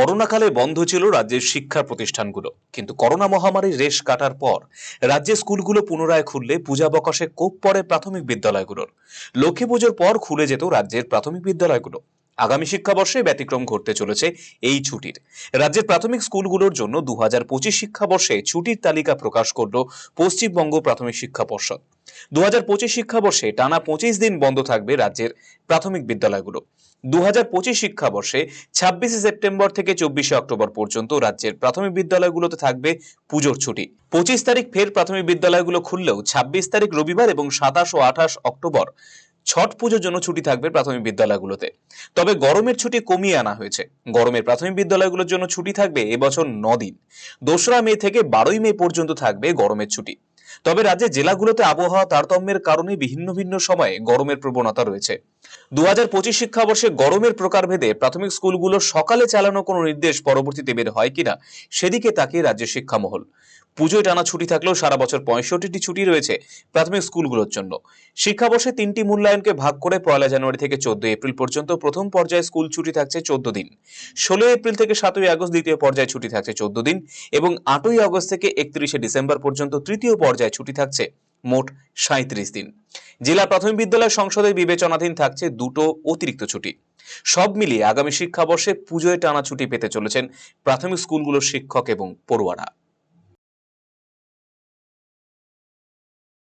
করোনাকালে বন্ধ ছিল রাজ্যের শিক্ষা প্রতিষ্ঠানগুলো। কিন্তু করোনা মহামারীর রেশ কাটার পর রাজ্যের স্কুলগুলো পুনরায় খুললে পূজা বকাশে কোপ পড়ে প্রাথমিক বিদ্যালয়গুলোর। লক্ষ্মী পুজোর পর খুলে যেত রাজ্যের প্রাথমিক বিদ্যালয়গুলো। আগামী শিক্ষাবর্ষে ব্যতিক্রম ঘটতে চলেছে এই ছুটির। রাজ্যের প্রাথমিক স্কুলগুলোর জন্য দু হাজার পঁচিশ শিক্ষাবর্ষে ছুটির তালিকা প্রকাশ করল পশ্চিমবঙ্গ প্রাথমিক শিক্ষা পর্ষদ। দু হাজার পঁচিশ শিক্ষাবর্ষে টানা পঁচিশ দিন বন্ধ থাকবে রাজ্যের প্রাথমিক বিদ্যালয়গুলো। দু হাজার পঁচিশ শিক্ষাবর্ষে ছাব্বিশে সেপ্টেম্বর থেকে চব্বিশে অক্টোবর পর্যন্ত রাজ্যের প্রাথমিক বিদ্যালয়গুলোতে থাকবে পুজোর ছুটি। পঁচিশ তারিখ ফের প্রাথমিক বিদ্যালয়গুলো খুললেও ছাব্বিশ তারিখ রবিবার এবং সাতাশ ও আঠাশ অক্টোবর ছট পুজোর জন্য ছুটি থাকবে প্রাথমিক বিদ্যালয়গুলোতে। তবে গরমের ছুটি কমিয়ে আনা হয়েছে। গরমের প্রাথমিক বিদ্যালয়গুলোর জন্য ছুটি থাকবে এবছর দিন দোসরা মে থেকে বারোই মে পর্যন্ত থাকবে গরমের ছুটি। তবে রাজ্যের জেলাগুলোতে আবহাওয়া তারতম্যের কারণে ভিন্ন ভিন্ন সময়ে গরমের প্রবণতা রয়েছে। দু হাজার পঁচিশ শিক্ষাবর্ষে গরমের প্রকারভেদে প্রাথমিক স্কুলগুলো সকালে চালানো কোনো নির্দেশ পরবর্তীতে বের হয় কিনা, সেদিকে তাকিয়ে রাজ্যের শিক্ষামহল। পুজোয় টানা ছুটি থাকলেও সারা বছর পঁয়ষট্টিটি ছুটি রয়েছে প্রাথমিক স্কুলগুলোর জন্য। শিক্ষাবর্ষে তিনটি মূল্যায়নকে ভাগ করে পয়লা জানুয়ারি থেকে চোদ্দ এপ্রিল পর্যন্ত প্রথম পর্যায়ে স্কুল ছুটি থাকছে চোদ্দ দিন। ষোলো এপ্রিল থেকে সাতই আগস্ট দ্বিতীয় পর্যায়ে ছুটি থাকছে চোদ্দ দিন এবং আটই আগস্ট থেকে একত্রিশে ডিসেম্বর পর্যন্ত তৃতীয় পর্যায়ে ছুটি থাকছে মোট সাঁত্রিশ দিন। জেলা প্রাথমিক বিদ্যালয় সংসদের বিবেচনাধীন থাকছে দুটো অতিরিক্ত ছুটি। সব মিলিয়ে আগামী শিক্ষাবর্ষে পুজোয় টানা ছুটি পেতে চলেছেন প্রাথমিক স্কুলগুলোর শিক্ষক এবং পড়ুয়ারা।